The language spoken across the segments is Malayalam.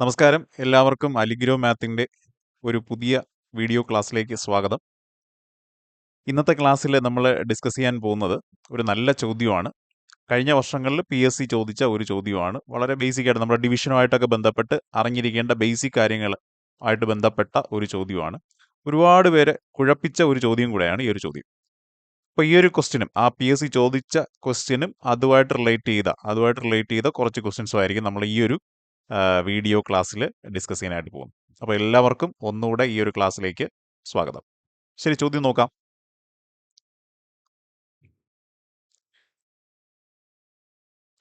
നമസ്കാരം. എല്ലാവർക്കും അലിഗ്രോ മാത്തിന്റെ ഒരു പുതിയ വീഡിയോ ക്ലാസ്സിലേക്ക് സ്വാഗതം. ഇന്നത്തെ ക്ലാസ്സിൽ നമ്മൾ ഡിസ്കസ് ചെയ്യാൻ പോകുന്നത് ഒരു നല്ല ചോദ്യമാണ്. കഴിഞ്ഞ വർഷങ്ങളിൽ പി എസ് സി ചോദിച്ച ഒരു ചോദ്യമാണ്. വളരെ ബേസിക് ആയിട്ട് നമ്മുടെ ഡിവിഷനുമായിട്ടൊക്കെ ബന്ധപ്പെട്ട് അറിഞ്ഞിരിക്കേണ്ട ബേസിക് കാര്യങ്ങൾ ആയിട്ട് ബന്ധപ്പെട്ട ഒരു ചോദ്യമാണ്. ഒരുപാട് പേരെ കുഴപ്പിച്ച ഒരു ചോദ്യം കൂടെയാണ് ഈ ഒരു ചോദ്യം. അപ്പോൾ ഈ ഒരു ക്വസ്റ്റ്യനും ആ പി എസ് സി ചോദിച്ച ക്വസ്റ്റ്യനും അതുമായിട്ട് റിലേറ്റ് ചെയ്ത അതുമായിട്ട് റിലേറ്റ് ചെയ്ത കുറച്ച് ക്വസ്റ്റ്യൻസും ആയിരിക്കും നമ്മൾ ഈ ഒരു വീഡിയോ ക്ലാസ്സിൽ ഡിസ്കസ് ചെയ്യാനായിട്ട് പോകും. അപ്പോൾ എല്ലാവർക്കും ഒന്നുകൂടെ ഈ ഒരു ക്ലാസ്സിലേക്ക് സ്വാഗതം. ശരി ചോദ്യം നോക്കാം.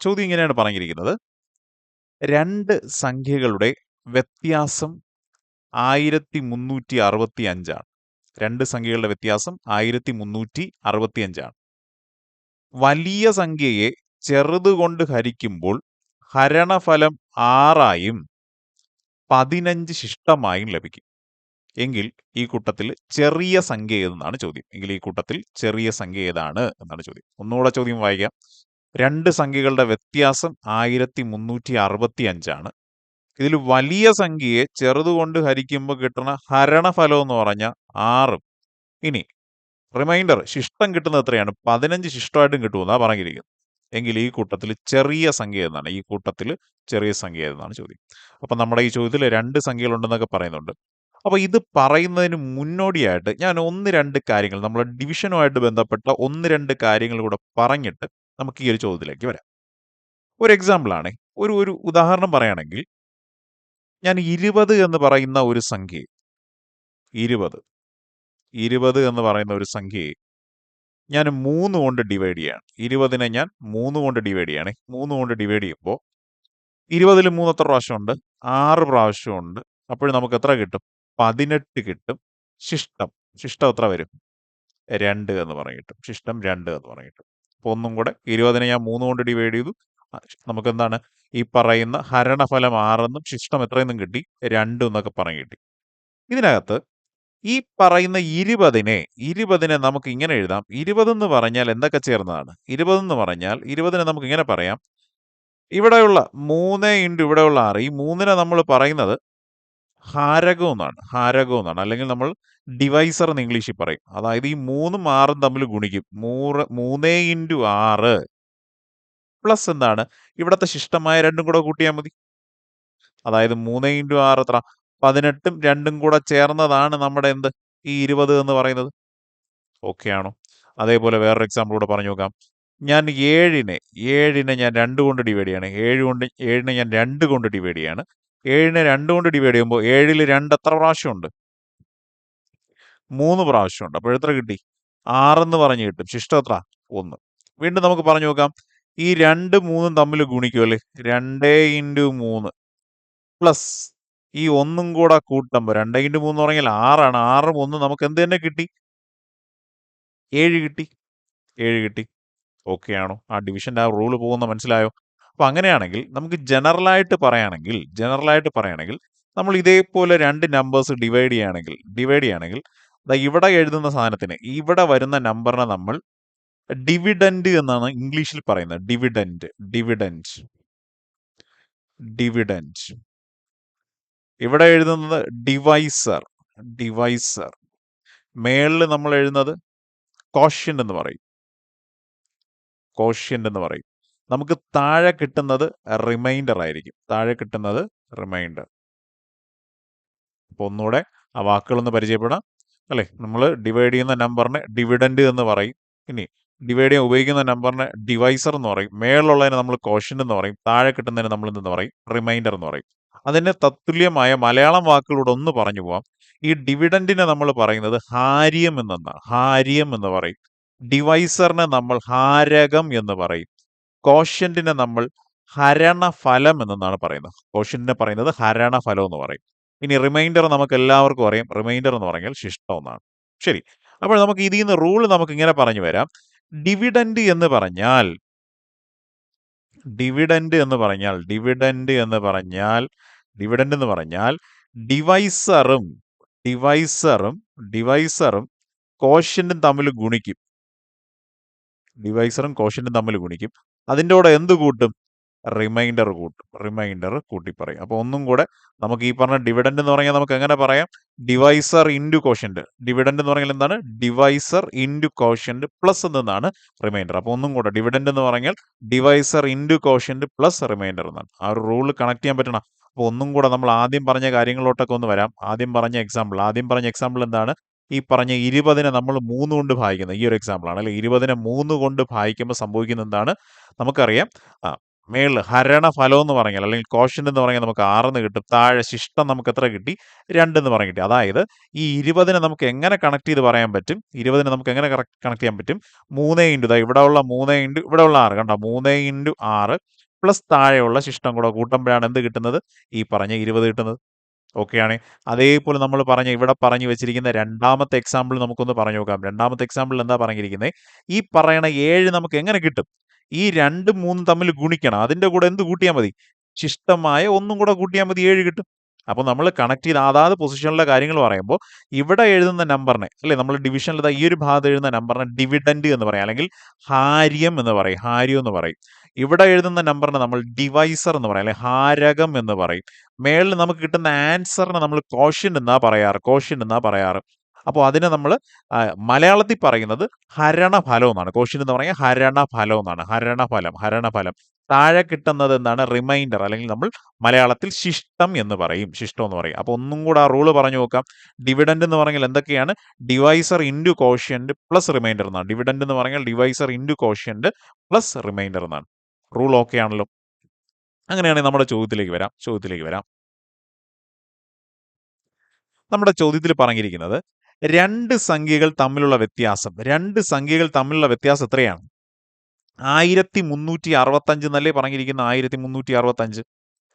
ചോദ്യം ഇങ്ങനെയാണ് പറഞ്ഞിരിക്കുന്നത്. രണ്ട് സംഖ്യകളുടെ വ്യത്യാസം ആയിരത്തി മുന്നൂറ്റി അറുപത്തി അഞ്ചാണ് രണ്ട് സംഖ്യകളുടെ വ്യത്യാസം ആയിരത്തി മുന്നൂറ്റി അറുപത്തി അഞ്ചാണ് വലിയ സംഖ്യയെ ചെറുതുകൊണ്ട് ഹരിക്കുമ്പോൾ ഹരണഫലം ആറായും പതിനഞ്ച് ശിഷ്ടമായും ലഭിക്കും. എങ്കിൽ ഈ കൂട്ടത്തിൽ ചെറിയ സംഖ്യ ഏതെന്നാണ് ചോദ്യം. എങ്കിൽ ഈ കൂട്ടത്തിൽ ചെറിയ സംഖ്യ ഏതാണ് എന്നാണ് ചോദ്യം. ഒന്നുകൂടെ ചോദ്യം വായിക്കാം. രണ്ട് സംഖ്യകളുടെ വ്യത്യാസം ആയിരത്തി മുന്നൂറ്റി അറുപത്തി അഞ്ചാണ് ഇതിൽ വലിയ സംഖ്യയെ ചെറുതുകൊണ്ട് ഹരിക്കുമ്പോൾ കിട്ടുന്ന ഹരണഫലം എന്ന് പറഞ്ഞാൽ ആറും. ഇനി റിമൈൻഡർ ശിഷ്ടം കിട്ടുന്നത് എത്രയാണ്? പതിനഞ്ച് ശിഷ്ടമായിട്ടും കിട്ടുമെന്നാണ് പറഞ്ഞിരിക്കുന്നത്. എങ്കിൽ ഈ കൂട്ടത്തിൽ ചെറിയ സംഖ്യ എന്നാണ്. ഈ കൂട്ടത്തിൽ ചെറിയ സംഖ്യ എന്നാണ് ചോദ്യം. അപ്പം നമ്മുടെ ഈ ചോദ്യത്തിൽ രണ്ട് സംഖ്യകളുണ്ടെന്നൊക്കെ പറയുന്നുണ്ട്. അപ്പോൾ ഇത് പറയുന്നതിന് മുന്നോടിയായിട്ട് ഞാൻ ഒന്ന് രണ്ട് കാര്യങ്ങൾ നമ്മുടെ ഡിവിഷനുമായിട്ട് ബന്ധപ്പെട്ട ഒന്ന് രണ്ട് കാര്യങ്ങൾ കൂടെ പറഞ്ഞിട്ട് നമുക്ക് ഈ ഒരു ചോദ്യത്തിലേക്ക് വരാം. ഒരു എക്സാമ്പിളാണ്. ഒരു ഒരു ഉദാഹരണം പറയുകയാണെങ്കിൽ ഞാൻ ഇരുപത് എന്ന് പറയുന്ന ഒരു സംഖ്യ ഇരുപത് ഇരുപത് എന്ന് പറയുന്ന ഒരു സംഖ്യയെ ഞാൻ മൂന്ന് കൊണ്ട് ഡിവൈഡ് ചെയ്യാണ്. ഇരുപതിനെ ഞാൻ മൂന്ന് കൊണ്ട് ഡിവൈഡ് ചെയ്യാണ്. മൂന്ന് കൊണ്ട് ഡിവൈഡ് ചെയ്യുമ്പോൾ ഇരുപതിൽ മൂന്ന് എത്ര പ്രാവശ്യമുണ്ട് ആറ് പ്രാവശ്യമുണ്ട് അപ്പോൾ നമുക്ക് എത്ര കിട്ടും? പതിനെട്ട് കിട്ടും. ശിഷ്ടം. ശിഷ്ടം എത്ര വരും? രണ്ട് എന്ന് പറഞ്ഞിട്ടും ശിഷ്ടം രണ്ട് എന്ന് പറഞ്ഞിട്ടും അപ്പോൾ ഒന്നും കൂടെ ഇരുപതിനെ ഞാൻ മൂന്ന് കൊണ്ട് ഡിവൈഡ് ചെയ്തു. നമുക്ക് എന്താണ്? ഈ പറയുന്ന ഹരണഫലം ആറെന്നും ശിഷ്ടം എത്രയെന്നും കിട്ടി? രണ്ടും എന്നൊക്കെ പറഞ്ഞു കിട്ടി. ഇതിനകത്ത് ഈ പറയുന്ന ഇരുപതിനെ ഇരുപതിനെ നമുക്ക് ഇങ്ങനെ എഴുതാം. ഇരുപതെന്ന് പറഞ്ഞാൽ എന്തൊക്കെ ചേർന്നതാണ്? ഇരുപതെന്ന് പറഞ്ഞാൽ ഇരുപതിനെ നമുക്ക് ഇങ്ങനെ പറയാം. ഇവിടെയുള്ള മൂന്ന് ഇന്റു ഇവിടെയുള്ള ആറ് ഈ മൂന്നിനെ നമ്മൾ പറയുന്നത് ഹാരകം എന്നാണ്. ഹാരകം എന്നാണ്. അല്ലെങ്കിൽ നമ്മൾ ഡിവൈസർ എന്ന് ഇംഗ്ലീഷിൽ പറയും. അതായത് ഈ മൂന്നും ആറും തമ്മിൽ ഗുണിക്കും. മൂറ് മൂന്നേ ഇന്റു ആറ് പ്ലസ് എന്താണ്? ഇവിടുത്തെ ശിഷ്ടമായ രണ്ടും കൂടെ കൂട്ടിയാൽ മതി. അതായത് മൂന്ന് ഇന്റു ആറ് എത്ര? പതിനെട്ടും രണ്ടും കൂടെ ചേർന്നതാണ് നമ്മുടെ എന്ത് ഈ ഇരുപത് എന്ന് പറയുന്നത്. ഓക്കെ ആണോ? അതേപോലെ വേറൊരു എക്സാമ്പിൾ കൂടെ പറഞ്ഞു നോക്കാം. ഞാൻ ഏഴിനെ ഏഴിനെ ഞാൻ രണ്ട് കൊണ്ട് ഡിവൈഡ് ചെയ്യാണ്. ഏഴ് കൊണ്ട് ഏഴിനെ ഞാൻ രണ്ട് കൊണ്ട് ഡിവൈഡ് ചെയ്യാണ്. ഏഴിനെ രണ്ട് കൊണ്ട് ഡിവൈഡ് ചെയ്യുമ്പോൾ ഏഴിൽ രണ്ട് എത്ര പ്രാവശ്യമുണ്ട്? മൂന്ന് പ്രാവശ്യമുണ്ട്. അപ്പോൾ എത്ര കിട്ടി? ആറെന്ന് പറഞ്ഞ് കിട്ടും. ശിഷ്ടം എത്ര? ഒന്ന്. വീണ്ടും നമുക്ക് പറഞ്ഞു നോക്കാം. ഈ രണ്ട് മൂന്നും തമ്മിൽ ഗുണിക്കുമല്ലേ? രണ്ടേ ഇന്റു മൂന്ന് പ്ലസ് ഈ ഒന്നും കൂടെ കൂട്ടുമ്പോൾ രണ്ട് ഇന്റു മൂന്ന് പറഞ്ഞാൽ ആറാണ്. ആറും ഒന്ന് നമുക്ക് എന്ത് തന്നെ കിട്ടി? ഏഴ് കിട്ടി. ഏഴ് കിട്ടി. ഓക്കെ ആണോ? ആ ഡിവിഷന്റെ ആ റൂൾ പോകുന്ന മനസ്സിലായോ? അപ്പോൾ അങ്ങനെയാണെങ്കിൽ നമുക്ക് ജനറലായിട്ട് പറയുകയാണെങ്കിൽ ജനറലായിട്ട് പറയുകയാണെങ്കിൽ നമ്മൾ ഇതേപോലെ രണ്ട് നമ്പേഴ്സ് ഡിവൈഡ് ചെയ്യുകയാണെങ്കിൽ ഡിവൈഡ് ചെയ്യുകയാണെങ്കിൽ ഇവിടെ എഴുതുന്ന സാധനത്തിന് ഇവിടെ വരുന്ന നമ്പറിനെ നമ്മൾ ഡിവിഡൻഡ് എന്നാണ് ഇംഗ്ലീഷിൽ പറയുന്നത്. ഡിവിഡൻഡ് ഡിവിഡൻഡ് ഡിവിഡൻഡ് ഇവിടെ എഴുതുന്നത് ഡിവൈസർ ഡിവൈസർ മേളിൽ നമ്മൾ എഴുതുന്നത് കോഷ്യന്റ് എന്ന് പറയും. കോഷ്യന്റ് എന്ന് പറയും. നമുക്ക് താഴെ കിട്ടുന്നത് റിമൈൻഡർ ആയിരിക്കും. താഴെ കിട്ടുന്നത് റിമൈൻഡർ അപ്പോൾ ഒന്നുകൂടെ ആ വാക്കുകളൊന്ന് പരിചയപ്പെടാം. അല്ലേ? നമ്മൾ ഡിവൈഡ് ചെയ്യുന്ന നമ്പറിനെ ഡിവിഡൻഡ് എന്ന് പറയും. ഇനി ഡിവൈഡ് ചെയ്യാൻ ഉപയോഗിക്കുന്ന നമ്പറിനെ ഡിവൈസർ എന്ന് പറയും. മേളിലുള്ളതിനെ നമ്മൾ കോഷ്യന്റ് എന്ന് പറയും. താഴെ കിട്ടുന്നതിന് നമ്മൾ എന്തെന്ന് പറയും? റിമൈൻഡർ എന്ന് പറയും. അതിന് തത്തുല്യമായ മലയാളം വാക്കുകളോട് ഒന്ന് പറഞ്ഞു പോവാം. ഈ ഡിവിഡന്റിനെ നമ്മൾ പറയുന്നത് ഹാരിയം എന്നാണ് ഹാരിയം എന്ന് പറയും. ഡിവൈസറിനെ നമ്മൾ ഹാരകം എന്ന് പറയും. കോഷ്യന്റിനെ നമ്മൾ ഹരണഫലം എന്നാണ് പറയുന്നത്. കോഷ്യന്റിനെ പറയുന്നത് ഹരണഫലം എന്ന് പറയും. ഇനി റിമൈൻഡർ നമുക്ക് എല്ലാവർക്കും അറിയാം. റിമൈൻഡർ എന്ന് പറഞ്ഞാൽ ശിഷ്ടം എന്നാണ്. ശരി. അപ്പോൾ നമുക്ക് ഇതിൽ നിന്ന് റൂൾ നമുക്ക് ഇങ്ങനെ പറഞ്ഞു വരാം ഡിവിഡൻഡ് എന്ന് പറഞ്ഞാൽ ഡിവിഡൻഡ് എന്ന് പറഞ്ഞാൽ ഡിവിഡൻഡ് എന്ന് പറഞ്ഞാൽ ഡിവിഡൻഡ് എന്ന് പറഞ്ഞാൽ ഡിവൈസറും ഡിവൈസറും ഡിവൈസറും കോഷ്യന്റും തമ്മിൽ ഗുണിക്കും. ഡിവൈസറും കോഷ്യന്റും തമ്മിൽ ഗുണിക്കും. അതിന്റെ കൂടെ എന്ത് കൂട്ടും? റിമൈൻഡർ കൂട്ടും. റിമൈൻഡർ കൂട്ടി പറയും അപ്പോൾ ഒന്നും കൂടെ നമുക്ക് ഈ പറഞ്ഞ ഡിവിഡൻഡ് എന്ന് പറഞ്ഞാൽ നമുക്ക് എങ്ങനെ പറയാം? ഡിവൈസർ ഇന്റു കോഷ്യന്റ് ഡിവിഡൻഡ് എന്ന് പറഞ്ഞാൽ എന്താണ്? ഡിവൈസർ ഇന്റു കോഷ്യന്റ് പ്ലസ് എന്നാണ് റിമൈൻഡർ. അപ്പോൾ ഒന്നും കൂടെ ഡിവിഡൻഡ് എന്ന് പറഞ്ഞാൽ divisor into quotient plus remainder എന്നാണ്. ആ ഒരു റൂൾ കണക്ട് ചെയ്യാൻ പറ്റണം അപ്പോൾ ഒന്നും കൂടെ നമ്മൾ ആദ്യം പറഞ്ഞ കാര്യങ്ങളിലോട്ടൊക്കെ ഒന്ന് വരാം. ആദ്യം പറഞ്ഞ എക്സാമ്പിൾ ആദ്യം പറഞ്ഞ എക്സാമ്പിൾ എന്താണ്? ഈ പറഞ്ഞ ഇരുപതിനെ നമ്മൾ മൂന്ന് കൊണ്ട് ഭാഗിക്കുന്നത് ഈ ഒരു എക്സാമ്പിൾ ആണ്. അല്ലെ? ഇരുപതിനെ മൂന്ന് കൊണ്ട് ഭാഗിക്കുമ്പോൾ സംഭവിക്കുന്ന എന്താണ്? നമുക്കറിയാം. മേളിൽ ഹരണ ഫലം എന്ന് പറഞ്ഞാൽ അല്ലെങ്കിൽ കോഷൻ എന്ന് പറഞ്ഞാൽ നമുക്ക് ആറെന്ന് കിട്ടും. താഴെ ശിഷ്ടം നമുക്ക് എത്ര കിട്ടി? രണ്ടെന്ന് പറഞ്ഞ് കിട്ടി. അതായത് ഈ ഇരുപതിനെ നമുക്ക് എങ്ങനെ കണക്ട് ചെയ്ത് പറയാൻ പറ്റും? ഇരുപതിനെ നമുക്ക് എങ്ങനെ കണക്ട് ചെയ്യാൻ പറ്റും? മൂന്നേ ഇന്റു ഇതാ ഇവിടെ ഉള്ള മൂന്നേ ഇന്റു ഇവിടെ ഉള്ള ആറ്. കണ്ടോ? മൂന്നേ ഇന്റു ആറ് പ്ലസ് താഴെയുള്ള ശിഷ്ടം കൂടെ കൂട്ടുമ്പോഴാണ് എന്ത് കിട്ടുന്നത്? ഈ പറഞ്ഞ ഇരുപത് കിട്ടുന്നത്. ഓക്കെയാണ് അതേപോലെ നമ്മൾ പറഞ്ഞ ഇവിടെ പറഞ്ഞു വെച്ചിരിക്കുന്ന രണ്ടാമത്തെ എക്സാമ്പിൾ നമുക്കൊന്ന് പറഞ്ഞു നോക്കാം. രണ്ടാമത്തെ എക്സാമ്പിൾ എന്താ പറഞ്ഞിരിക്കുന്നത് ഈ പറയണ ഏഴ് നമുക്ക് എങ്ങനെ കിട്ടും? ഈ രണ്ടും മൂന്നും തമ്മിൽ ഗുണിക്കണം. അതിന്റെ കൂടെ എന്ത് കൂട്ടിയാൽ മതി? ശിഷ്ടമായ ഒന്നും കൂടെ കൂട്ടിയാൽ മതി ഏഴ് കിട്ടും. അപ്പോൾ നമ്മൾ കണക്ട് ചെയ്ത് അതാത് പൊസിഷനിലെ കാര്യങ്ങൾ പറയുമ്പോൾ ഇവിടെ എഴുതുന്ന നമ്പറിനെ അല്ലെ? നമ്മൾ ഡിവിഷനിൽ ഈ ഒരു ഭാഗത്ത് എഴുതുന്ന നമ്പറിനെ ഡിവിഡൻഡ് എന്ന് പറയും. അല്ലെങ്കിൽ ഹാര്യം എന്ന് പറയും. ഹാര്യം എന്ന് പറയും. ഇവിടെ എഴുതുന്ന നമ്പറിനെ നമ്മൾ ഡിവൈസർ എന്ന് പറയും അല്ലെങ്കിൽ ഹാരകം എന്ന് പറയും. മേളിൽ നമുക്ക് കിട്ടുന്ന ആൻസറിനെ നമ്മൾ കോഷ്യൻ എന്നാ പറയാറ് കോഷ്യൻ എന്നാ പറയാറ്. അപ്പോൾ അതിനെ നമ്മൾ മലയാളത്തിൽ പറയുന്നത് ഹരണഫലം എന്നാണ്. കോഷ്യൻ എന്ന് പറഞ്ഞാൽ ഹരണഫലം എന്നാണ്. ഹരണഫലം ഹരണഫലം. താഴെ കിട്ടുന്നത് എന്താണ്? റിമൈൻഡർ അല്ലെങ്കിൽ നമ്മൾ മലയാളത്തിൽ ശിഷ്ടം എന്ന് പറയും. ശിഷ്ടം എന്ന് പറയും. അപ്പോൾ ഒന്നും കൂടെ ആ റൂൾ പറഞ്ഞു നോക്കാം. ഡിവിഡൻഡ് എന്ന് പറഞ്ഞാൽ എന്തൊക്കെയാണ്? Divisor into quotient plus remainder എന്നാണ്. ഡിവിഡൻഡ് എന്ന് പറഞ്ഞാൽ divisor into quotient plus remainder എന്നാണ്. റൂൾ ഓക്കെ ആണല്ലോ. അങ്ങനെയാണെങ്കിൽ നമ്മുടെ ചോദ്യത്തിലേക്ക് വരാം ചോദ്യത്തിലേക്ക് വരാം. നമ്മുടെ ചോദ്യത്തിൽ പറഞ്ഞിരിക്കുന്നത് രണ്ട് സംഖ്യകൾ തമ്മിലുള്ള വ്യത്യാസം രണ്ട് സംഖ്യകൾ തമ്മിലുള്ള വ്യത്യാസം എത്രയാണ്? ആയിരത്തി മുന്നൂറ്റി അറുപത്തഞ്ച് എന്നല്ലേ പറഞ്ഞിരിക്കുന്ന ആയിരത്തി മുന്നൂറ്റി അറുപത്തഞ്ച്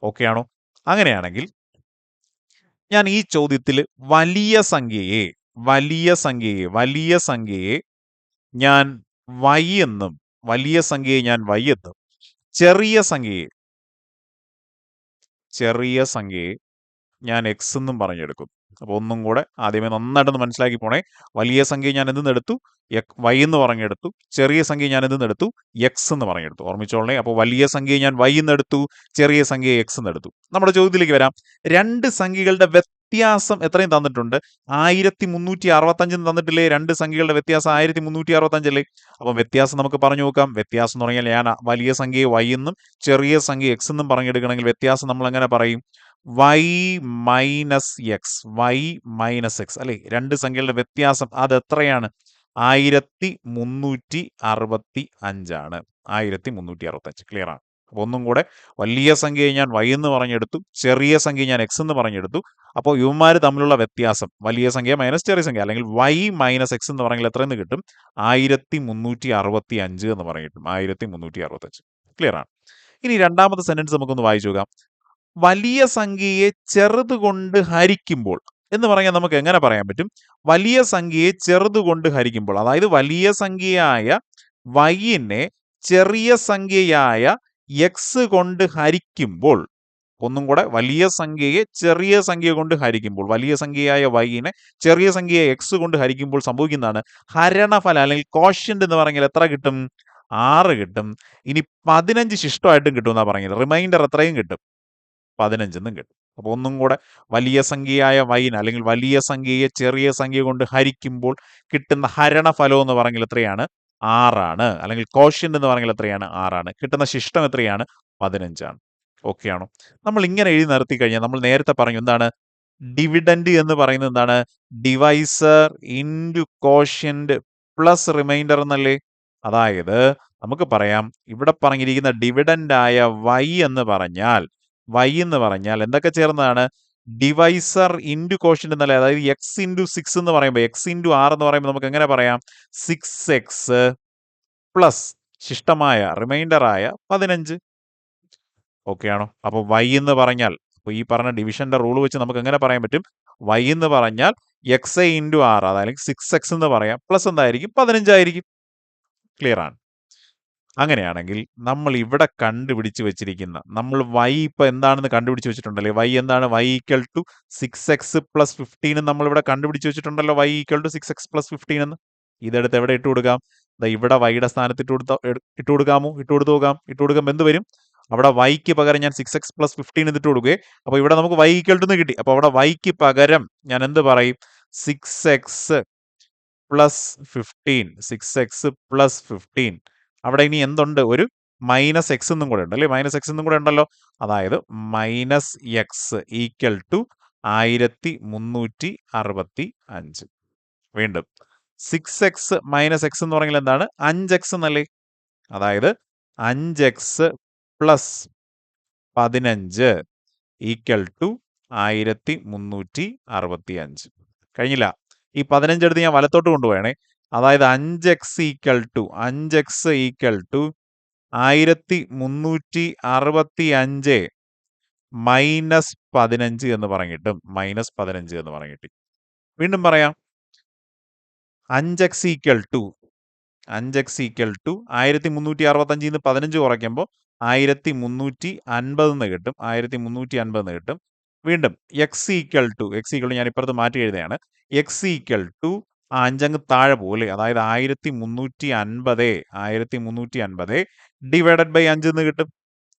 ഓക്കെയാണോ അങ്ങനെയാണെങ്കിൽ ഞാൻ ഈ ചോദ്യത്തിൽ വലിയ സംഖ്യയെ വലിയ സംഖ്യയെ വലിയ സംഖ്യയെ ഞാൻ വൈ എന്നും വലിയ സംഖ്യയെ ഞാൻ വൈ എന്നും ചെറിയ സംഖ്യയെ. ചെറിയ സംഖ്യയെ ഞാൻ എക്സ് എന്നും പറഞ്ഞെടുക്കും. അപ്പോൾ ഒന്നും കൂടെ ആദ്യമേ നന്നായിട്ടൊന്ന് മനസ്സിലാക്കി പോണേ. വലിയ സംഖ്യ ഞാൻ എന്ത് എടുത്തു? വൈ എന്ന് പറഞ്ഞെടുത്തു. ചെറിയ സംഖ്യ ഞാൻ എന്ത് എടുത്തു? എക്സ് എന്ന് പറഞ്ഞെടുത്തു. ഓർമ്മിച്ചോളേ അപ്പോൾ വലിയ സംഖ്യ ഞാൻ വൈ എന്ന് എടുത്തു. ചെറിയ സംഖ്യ എക്സ് എന്ന് എടുത്തു. നമ്മുടെ ചോദ്യത്തിലേക്ക് വരാം. രണ്ട് സംഖ്യകളുടെ വ്യത്യാസം എത്രയും തന്നിട്ടുണ്ട്? ആയിരത്തി മുന്നൂറ്റി അറുപത്തഞ്ചെന്ന് തന്നിട്ടില്ലേ? രണ്ട് സംഖ്യകളുടെ വ്യത്യാസം ആയിരത്തി മുന്നൂറ്റി അറുപത്തഞ്ചല്ലേ അപ്പം വ്യത്യാസം നമുക്ക് പറഞ്ഞു നോക്കാം. വ്യത്യാസം എന്ന് പറഞ്ഞാൽ ഞാൻ വലിയ സംഖ്യ വൈ എന്നും ചെറിയ സംഖ്യ എക്സ് എന്നും പറഞ്ഞെടുക്കണമെങ്കിൽ വ്യത്യാസം നമ്മൾ എങ്ങനെ പറയും? Y minus x y minus x. അല്ലെ? രണ്ട് സംഖ്യകളുടെ വ്യത്യാസം അത് എത്രയാണ്? ആയിരത്തി മുന്നൂറ്റി അറുപത്തി അഞ്ചാണ്. ആയിരത്തി മുന്നൂറ്റി അറുപത്തഞ്ച്. ക്ലിയർ ആണ്. അപ്പോൾ ഒന്നും കൂടെ വലിയ സംഖ്യയെ ഞാൻ വൈ എന്ന് പറഞ്ഞെടുത്തു ചെറിയ സംഖ്യ ഞാൻ എക്സ് എന്ന് പറഞ്ഞെടുത്തു. അപ്പോൾ ഇവന്മാർ തമ്മിലുള്ള വ്യത്യാസം വലിയ സംഖ്യ മൈനസ് ചെറിയ സംഖ്യ അല്ലെങ്കിൽ വൈ മൈനസ് എക്സ് എന്ന് പറഞ്ഞാൽ എത്രയെന്ന് കിട്ടും? ആയിരത്തി മുന്നൂറ്റി അറുപത്തി അഞ്ച് എന്ന് പറഞ്ഞിട്ടും ആയിരത്തി മുന്നൂറ്റി അറുപത്തഞ്ച്. ക്ലിയർ ആണ്. ഇനി രണ്ടാമത്തെ സെന്റൻസ് നമുക്കൊന്ന് വായിച്ചു നോക്കാം. വലിയ സംഖ്യയെ ചെറുതുകൊണ്ട് ഹരിക്കുമ്പോൾ എന്ന് പറഞ്ഞാൽ നമുക്ക് എങ്ങനെ പറയാൻ പറ്റും? വലിയ സംഖ്യയെ ചെറുതുകൊണ്ട് ഹരിക്കുമ്പോൾ അതായത് വലിയ സംഖ്യയായ വൈനെ ചെറിയ സംഖ്യയായ എക്സ് കൊണ്ട് ഹരിക്കുമ്പോൾ ഒന്നും കൂടെ വലിയ സംഖ്യയെ ചെറിയ സംഖ്യ കൊണ്ട് ഹരിക്കുമ്പോൾ വലിയ സംഖ്യയായ വൈനെ ചെറിയ സംഖ്യയെ എക്സ് കൊണ്ട് ഹരിക്കുമ്പോൾ സംഭവിക്കുന്നതാണ്. ഹരണഫലം അല്ലെങ്കിൽ കോഷ്യന്റ് എന്ന് പറഞ്ഞാൽ എത്ര കിട്ടും? ആറ് കിട്ടും. ഇനി പതിനഞ്ച് ശിഷ്ടമായിട്ടും കിട്ടും എന്നാ പറഞ്ഞത്. റിമൈൻഡർ എത്രയും കിട്ടും. പതിനഞ്ചെന്നും കിട്ടും. അപ്പോൾ ഒന്നും കൂടെ വലിയ സംഖ്യയായ വൈൻ അല്ലെങ്കിൽ വലിയ സംഖ്യയെ ചെറിയ സംഖ്യ കൊണ്ട് ഹരിക്കുമ്പോൾ കിട്ടുന്ന ഹരണഫലം എന്ന് പറഞ്ഞാൽ എത്രയാണ്? ആറാണ്. അല്ലെങ്കിൽ കോഷ്യന്റ് എന്ന് പറഞ്ഞാൽ എത്രയാണ്? ആറാണ്. കിട്ടുന്ന ശിഷ്ടം എത്രയാണ്? പതിനഞ്ചാണ്. ഓക്കെ ആണോ? നമ്മൾ ഇങ്ങനെ എഴുതി നിർത്തി കഴിഞ്ഞാൽ നമ്മൾ നേരത്തെ പറഞ്ഞു എന്താണ്? ഡിവിഡൻഡ് എന്ന് പറയുന്നത് എന്താണ്? Divisor into quotient plus remainder എന്നല്ലേ? അതായത് നമുക്ക് പറയാം ഇവിടെ പറഞ്ഞിരിക്കുന്ന ഡിവിഡൻഡായ വൈ എന്ന് പറഞ്ഞാൽ വൈ എന്ന് പറഞ്ഞാൽ എന്തൊക്കെ ചേർന്നതാണ്? ഡിവൈസർ ഇന്റു കോഷ്യന്റ് എന്നല്ല? അതായത് എക്സ് ഇന്റു സിക്സ് എന്ന് പറയുമ്പോൾ എക്സ് ഇന്റു ആർ എന്ന് പറയുമ്പോൾ നമുക്ക് എങ്ങനെ പറയാം? സിക്സ് എക്സ് പ്ലസ് ശിഷ്ടമായ റിമൈൻഡർ ആയ പതിനഞ്ച്. ഓക്കെ ആണോ? അപ്പോൾ വൈ എന്ന് പറഞ്ഞാൽ അപ്പോൾ ഈ പറഞ്ഞ ഡിവിഷന്റെ റൂൾ വെച്ച് നമുക്ക് എങ്ങനെ പറയാൻ പറ്റും? വൈ എന്ന് പറഞ്ഞാൽ എക്സ് എ ഇന്റു ആർ അതായത് സിക്സ് എക്സ് എന്ന് പറയാം പ്ലസ് എന്തായിരിക്കും? പതിനഞ്ചായിരിക്കും ക്ലിയർ ആണ്. അങ്ങനെയാണെങ്കിൽ നമ്മൾ ഇവിടെ കണ്ടുപിടിച്ച് വെച്ചിരിക്കുന്ന നമ്മൾ വൈ ഇപ്പൊ എന്താണെന്ന് കണ്ടുപിടിച്ച് വെച്ചിട്ടുണ്ടല്ലേ? വൈ എന്താണ്? Y equal to six x plus fifteen നമ്മൾ ഇവിടെ കണ്ടുപിടിച്ച് വെച്ചിട്ടുണ്ടല്ലോ. Y equal to six x plus fifteen എന്ന്. ഇതെടുത്ത് എവിടെ ഇട്ട് കൊടുക്കാം? ഇവിടെ വൈയുടെ സ്ഥാനത്ത് ഇട്ട് കൊടുത്ത ഇട്ട് കൊടുക്കാമോ? ഇട്ട് കൊടുത്ത് പോകാം ഇട്ട് കൊടുക്കുമ്പോൾ എന്ത് വരും? അവിടെ വൈക്ക് പകരം ഞാൻ സിക്സ് എക്സ് പ്ലസ് ഫിഫ്റ്റീൻ എന്നിട്ട് കൊടുക്കുകയെ. അപ്പോൾ ഇവിടെ നമുക്ക് വൈ ഈക്വൽ ടു കിട്ടി. അപ്പോൾ അവിടെ വൈക്ക് പകരം ഞാൻ എന്ത് പറയും? Six x plus fifteen six x plus fifteen അവിടെ ഇനി എന്തുണ്ട്? ഒരു മൈനസ് എക്സ് എന്നും കൂടെ ഉണ്ട് അല്ലേ? മൈനസ് എക്സ് എന്നും കൂടെ ഉണ്ടല്ലോ. അതായത് മൈനസ് എക്സ് ഈക്വൽ ടു ആയിരത്തി മുന്നൂറ്റി അറുപത്തി അഞ്ച്. വീണ്ടും സിക്സ് എക്സ് മൈനസ് എക്സ് എന്ന് പറഞ്ഞാൽ എന്താണ്? അഞ്ച് എക്സ് എന്നല്ലേ? അതായത് അഞ്ച് എക്സ് പ്ലസ് പതിനഞ്ച് ഈക്വൽ ടു ആയിരത്തി മുന്നൂറ്റി അറുപത്തി അഞ്ച്. കഴിഞ്ഞില്ല. ഈ പതിനഞ്ച് എടുത്ത് ഞാൻ വലത്തോട്ട് കൊണ്ടുപോകണേ അതായത് അഞ്ച് എക്സ് ഈക്വൽ ടു അഞ്ച് എക്സ് ഈക്വൽ ടു ആയിരത്തി മുന്നൂറ്റി അറുപത്തി അഞ്ച് മൈനസ് പതിനഞ്ച് എന്ന് പറഞ്ഞിട്ടും മൈനസ് പതിനഞ്ച് എന്ന് പറഞ്ഞിട്ട്. വീണ്ടും പറയാം. അഞ്ച് എക്സ് ഈക്വൽ ടു അഞ്ച് എക്സ് ഈക്വൽ ടു ആയിരത്തി മുന്നൂറ്റി അറുപത്തഞ്ചിൽ നിന്ന് പതിനഞ്ച് കുറയ്ക്കുമ്പോൾ ആയിരത്തി മുന്നൂറ്റി അൻപത് എന്ന് കിട്ടും ആയിരത്തി മുന്നൂറ്റി അൻപത് എന്ന് കിട്ടും. വീണ്ടും x equal to x equal ഞാൻ ഇപ്പുറത്ത് മാറ്റി എഴുതുകയാണ് എക്സ് ഈക്വൽ ടു അഞ്ചങ്ങ് താഴെ പോലെ അതായത് ആയിരത്തി മുന്നൂറ്റി അൻപത് ആയിരത്തി മുന്നൂറ്റി അൻപത് ഡിവൈഡഡ് ബൈ അഞ്ച് എന്ന് കിട്ടും.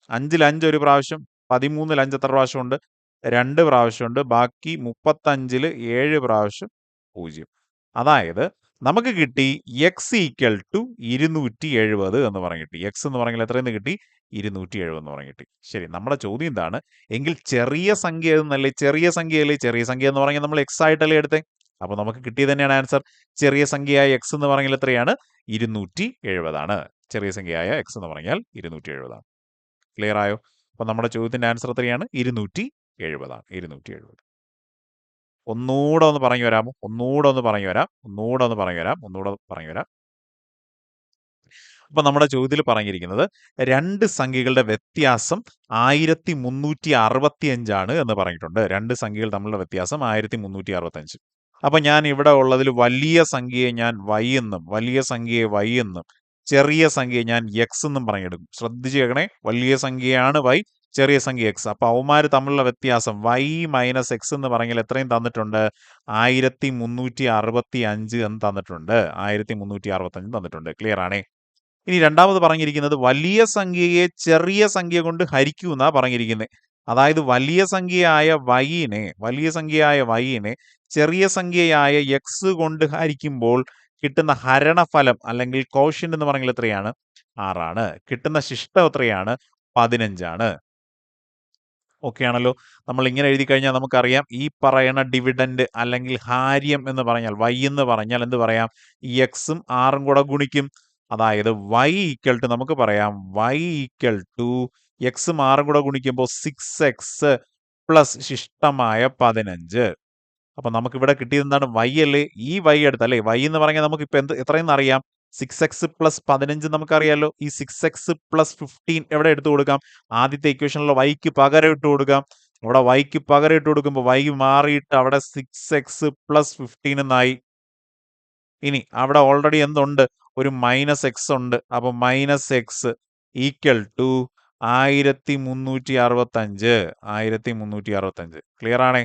അഞ്ചിൽ അഞ്ച് ഒരു പ്രാവശ്യം പതിമൂന്നിൽ അഞ്ച് എത്ര പ്രാവശ്യമുണ്ട് രണ്ട് പ്രാവശ്യമുണ്ട് ബാക്കി മുപ്പത്തഞ്ചിൽ ഏഴ് പ്രാവശ്യം പൂജ്യം. അതായത് നമുക്ക് കിട്ടി എക്സ് ഈക്വൽ ടു ഇരുന്നൂറ്റി എഴുപത് എന്ന് പറഞ്ഞു കിട്ടി. എക്സ് എന്ന് പറഞ്ഞാൽ എത്രയെന്ന് കിട്ടി? ഇരുന്നൂറ്റി എഴുപത് എന്ന് പറഞ്ഞു കിട്ടി. ശരി നമ്മുടെ ചോദ്യം എന്താണ്? എങ്കിൽ ചെറിയ സംഖ്യ എന്നല്ലേ ചെറിയ സംഖ്യയല്ലേ ചെറിയ സംഖ്യ എന്ന് പറഞ്ഞാൽ നമ്മൾ എക്സ് ആയിട്ടല്ലേ എടുത്തേ? അപ്പോൾ നമുക്ക് കിട്ടിയത് തന്നെയാണ് ആൻസർ. ചെറിയ സംഖ്യയായ എക്സ് എന്ന് പറഞ്ഞാൽ എത്രയാണ്? ഇരുന്നൂറ്റി എഴുപതാണ് ചെറിയ സംഖ്യയായ എക്സ് എന്ന് പറഞ്ഞാൽ ഇരുന്നൂറ്റി എഴുപതാണ് ക്ലിയർ ആയോ? അപ്പോൾ നമ്മുടെ ചോദ്യത്തിന്റെ ആൻസർ എത്രയാണ്? ഇരുന്നൂറ്റി എഴുപതാണ് ഇരുന്നൂറ്റി എഴുപത് ഒന്നുകൂടെ ഒന്ന് പറഞ്ഞു വരാമോ ഒന്നുകൂടെ ഒന്ന് പറഞ്ഞു വരാം. ഒന്നുകൂടെ ഒന്ന് പറഞ്ഞു വരാം. ഒന്നുകൂടെ പറഞ്ഞു വരാം. അപ്പൊ നമ്മുടെ ചോദ്യത്തിൽ പറഞ്ഞിരിക്കുന്നത് രണ്ട് സംഖ്യകളുടെ വ്യത്യാസം ആയിരത്തി മുന്നൂറ്റി അറുപത്തി അഞ്ചാണ് എന്ന് പറഞ്ഞിട്ടുണ്ട്. രണ്ട് സംഖ്യകൾ തമ്മിലുള്ള വ്യത്യാസം ആയിരത്തി മുന്നൂറ്റി അറുപത്തി അഞ്ച് അപ്പൊ ഞാൻ ഇവിടെ ഉള്ളതിൽ വലിയ സംഖ്യയെ ഞാൻ വൈ എന്നും വലിയ സംഖ്യയെ വൈ എന്നും ചെറിയ സംഖ്യയെ ഞാൻ എക്സ് എന്നും പറഞ്ഞെടുക്കും ശ്രദ്ധിച്ച് കേൾക്കണേ. വലിയ സംഖ്യയാണ് വൈ ചെറിയ സംഖ്യ എക്സ് അപ്പൊ അവന്മാർ തമ്മിലുള്ള വ്യത്യാസം വൈ മൈനസ് എക്സ് എന്ന് പറഞ്ഞാൽ എത്രയും തന്നിട്ടുണ്ട്? ആയിരത്തി മുന്നൂറ്റി അറുപത്തി അഞ്ച് എന്ന് തന്നിട്ടുണ്ട്. ആയിരത്തി മുന്നൂറ്റി അറുപത്തി അഞ്ച് തന്നിട്ടുണ്ട്. ക്ലിയർ ആണേ? ഇനി രണ്ടാമത് പറഞ്ഞിരിക്കുന്നത് വലിയ സംഖ്യയെ ചെറിയ സംഖ്യ കൊണ്ട് ഹരിക്കൂ എന്നാ പറഞ്ഞിരിക്കുന്നത് അതായത് വലിയ സംഖ്യയായ വൈനെ വലിയ സംഖ്യയായ വൈനെ ചെറിയ സംഖ്യയായ എക്സ് കൊണ്ട് ഹരിക്കുമ്പോൾ കിട്ടുന്ന ഹരണഫലം അല്ലെങ്കിൽ കോഷ്യൻ എന്ന് പറഞ്ഞാൽ എത്രയാണ്? ആറാണ്. കിട്ടുന്ന ശിഷ്ടം എത്രയാണ്? പതിനഞ്ചാണ്. ഓക്കെ ആണല്ലോ. നമ്മൾ ഇങ്ങനെ എഴുതി കഴിഞ്ഞാൽ നമുക്കറിയാം ഈ പറയുന്ന ഡിവിഡൻഡ് അല്ലെങ്കിൽ ഹാര്യം എന്ന് പറഞ്ഞാൽ വൈ എന്ന് പറഞ്ഞാൽ എന്ത് പറയാം? ഈ എക്സും ആറും കൂടെ ഗുണിക്കും. അതായത് വൈ ഈക്വൽ ടു നമുക്ക് പറയാം വൈ ഈക്വൽ ടു എക്സും ആറും കൂടെ ഗുണിക്കുമ്പോൾ സിക്സ് എക്സ് പ്ലസ് ശിഷ്ടമായ പതിനഞ്ച്. അപ്പം നമുക്ക് ഇവിടെ കിട്ടിയത് എന്താണ്? വൈ അല്ലേ? ഈ വൈ എടുത്ത് അല്ലേ? വൈ എന്ന് പറഞ്ഞാൽ നമുക്ക് ഇപ്പം എന്ത് എത്രയെന്ന് അറിയാം. സിക്സ് എക്സ് പ്ലസ് പതിനഞ്ച് നമുക്കറിയാലോ. ഈ സിക്സ് എക്സ് പ്ലസ് ഫിഫ്റ്റീൻ എവിടെ എടുത്തു കൊടുക്കാം? ആദ്യത്തെ ഇക്വേഷനിലുള്ള വൈക്ക് പകരം ഇട്ട് കൊടുക്കാം. അവിടെ വൈക്ക് പകരം ഇട്ട് കൊടുക്കുമ്പോൾ വൈ മാറിയിട്ട് അവിടെ സിക്സ് എക്സ് പ്ലസ് ഫിഫ്റ്റീൻ എന്നായി. ഇനി അവിടെ ഓൾറെഡി എന്തുണ്ട്? ഒരു മൈനസ് എക്സ് ഉണ്ട്. അപ്പോൾ മൈനസ് എക്സ് ഈക്വൽ ടു ആയിരത്തി മുന്നൂറ്റി അറുപത്തഞ്ച് ആയിരത്തി മുന്നൂറ്റി അറുപത്തഞ്ച് ക്ലിയർ ആണേ?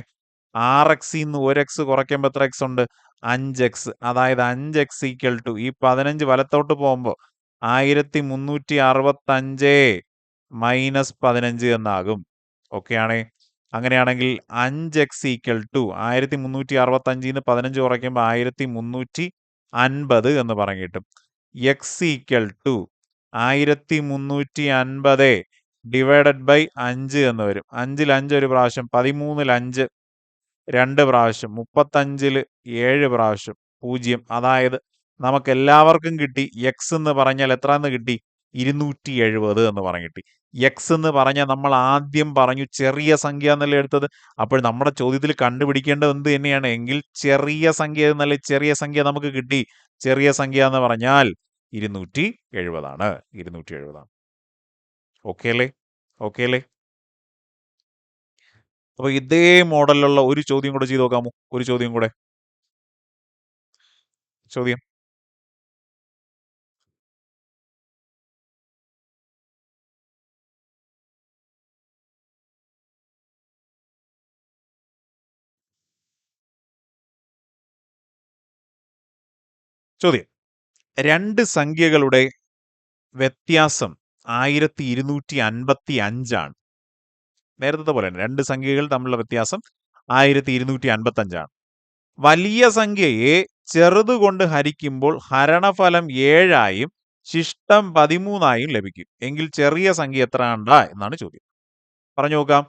ആർ എക്സിൽ നിന്ന് ഒരു എക്സ് കുറയ്ക്കുമ്പോൾ എത്ര എക്സ് ഉണ്ട്? അഞ്ച് എക്സ് അതായത് അഞ്ച് എക്സ് ഈക്വൽ ടു ഈ പതിനഞ്ച് വലത്തോട്ട് പോകുമ്പോൾ ആയിരത്തി മുന്നൂറ്റി അറുപത്തഞ്ച് മൈനസ് പതിനഞ്ച് എന്നാകും. ഓക്കെ ആണേ? അങ്ങനെയാണെങ്കിൽ അഞ്ച് എക്സ് ഈക്വൽ ടു ആയിരത്തി മുന്നൂറ്റി അറുപത്തഞ്ചിൽ നിന്ന് പതിനഞ്ച് കുറയ്ക്കുമ്പോൾ ആയിരത്തി മുന്നൂറ്റി അൻപത് എന്ന് പറഞ്ഞു കിട്ടും എക്സ് ഈക്വൽ ടു ആയിരത്തി മുന്നൂറ്റി അൻപത് ഡിവൈഡഡ് ബൈ അഞ്ച് എന്ന് വരും. അഞ്ചിൽ അഞ്ച് ഒരു പ്രാവശ്യം പതിമൂന്നിൽ അഞ്ച് രണ്ട് പ്രാവശ്യം മുപ്പത്തഞ്ചിൽ ഏഴ് പ്രാവശ്യം പൂജ്യം. അതായത് നമുക്ക് എല്ലാവർക്കും കിട്ടി. എക്സ് എന്ന് പറഞ്ഞാൽ എത്ര എന്ന് കിട്ടി? ഇരുന്നൂറ്റി എഴുപത് എന്ന് പറഞ്ഞു കിട്ടി. എക്സ് എന്ന് പറഞ്ഞാൽ നമ്മൾ ആദ്യം പറഞ്ഞു ചെറിയ സംഖ്യ എന്നല്ലേ എടുത്തത്? അപ്പോൾ നമ്മുടെ ചോദ്യത്തിൽ കണ്ടുപിടിക്കേണ്ടത് എന്ത് തന്നെയാണ്? എങ്കിൽ ചെറിയ സംഖ്യ എന്നല്ലേ ചെറിയ സംഖ്യ നമുക്ക് കിട്ടി. ചെറിയ സംഖ്യ എന്ന് പറഞ്ഞാൽ ഇരുന്നൂറ്റി എഴുപതാണ് ഇരുന്നൂറ്റി എഴുപതാണ് ഓക്കെ അല്ലേ? ഓക്കെ അല്ലേ? അപ്പൊ ഇതേ മോഡലിലുള്ള ഒരു ചോദ്യം കൂടെ ചെയ്ത് നോക്കാമോ? ഒരു ചോദ്യം കൂടെ. ചോദ്യം. ചോദ്യം. രണ്ട് സംഖ്യകളുടെ വ്യത്യാസം ആയിരത്തി ഇരുന്നൂറ്റി അൻപത്തി അഞ്ചാണ് നേരത്തെ പോലെ തന്നെ രണ്ട് സംഖ്യകൾ തമ്മിലുള്ള വ്യത്യാസം ആയിരത്തി ഇരുന്നൂറ്റി അൻപത്തി അഞ്ചാണ് വലിയ സംഖ്യയെ ചെറുതുകൊണ്ട് ഹരിക്കുമ്പോൾ ഹരണഫലം ഏഴായും ശിഷ്ടം പതിമൂന്നായും ലഭിക്കും. എങ്കിൽ ചെറിയ സംഖ്യ എത്ര ഉണ്ടാ എന്നാണ് ചോദ്യം. പറഞ്ഞു നോക്കാം.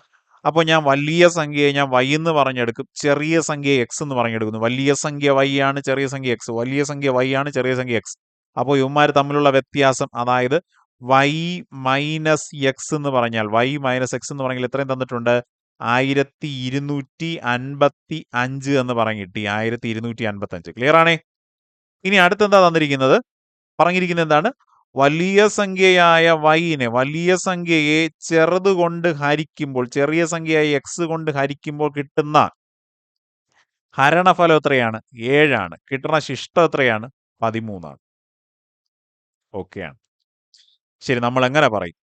അപ്പോൾ ഞാൻ വലിയ സംഖ്യയെ ഞാൻ വൈ എന്ന് പറഞ്ഞെടുക്കും. ചെറിയ സംഖ്യ എക്സ് എന്ന് പറഞ്ഞെടുക്കുന്നു. വലിയ സംഖ്യ വൈ ആണ് ചെറിയ സംഖ്യ എക്സ് വലിയ സംഖ്യ വൈ ആണ് ചെറിയ സംഖ്യ എക്സ് അപ്പോൾ ഇവന്മാർ തമ്മിലുള്ള വ്യത്യാസം അതായത് വൈ മൈനസ് എക്സ് എന്ന് പറഞ്ഞാൽ വൈ മൈനസ് എക്സ് എന്ന് പറഞ്ഞാൽ എത്രയും തന്നിട്ടുണ്ട്? ആയിരത്തി ഇരുന്നൂറ്റി അൻപത്തി അഞ്ച് എന്ന് പറഞ്ഞ് കിട്ടി. ആയിരത്തി ഇരുന്നൂറ്റി അൻപത്തി അഞ്ച് ക്ലിയർ ആണേ? ഇനി അടുത്തെന്താ തന്നിരിക്കുന്നത്? പറഞ്ഞിരിക്കുന്നത് എന്താണ്? വലിയ സംഖ്യയായ വൈനെ വലിയ സംഖ്യയെ ചെറുത് കൊണ്ട് ഹരിക്കുമ്പോൾ ചെറിയ സംഖ്യയായ എക്സ് കൊണ്ട് ഹരിക്കുമ്പോൾ കിട്ടുന്ന ഹരണഫലം എത്രയാണ്? ഏഴാണ്. കിട്ടുന്ന ശിഷ്ടം എത്രയാണ്? പതിമൂന്നാണ്. ഓക്കെയാണ് ശരി നമ്മൾ എങ്ങനെ പറയും?